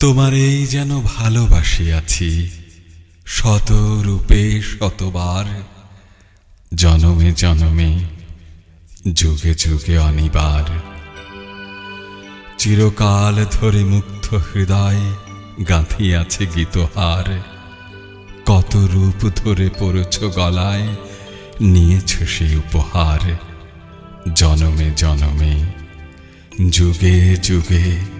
তোমার এই যেন ভালোবাসিয়াছি শত রূপে শতবার। জনমে জনমে, যুগে যুগে অনিবার। চিরকাল ধরে মুগ্ধ হৃদয় গাঁথিয়াছে গীতহার। কত রূপ ধরে পড়েছ গলায়, নিয়েছ সেই উপহার। জনমে জনমে, যুগে যুগে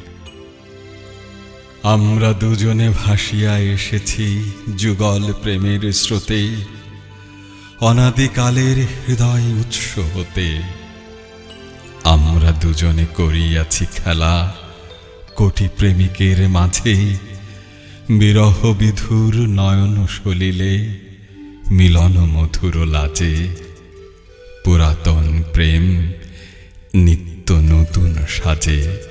আমরা দুজনে ভাসিয়া এসেছি যুগল প্রেমের স্রোতে, অনাদিকালের হৃদয় উৎস হতে। আমরা দুজনে করিয়াছি খেলা, কোটি প্রেমিকের মাঝে, বিরহ বিধুর নয়ন সলিলে, মিলন মধুর লাজে। পুরাতন প্রেম নিত্য নতুন সাজে।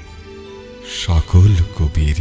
সকল কবির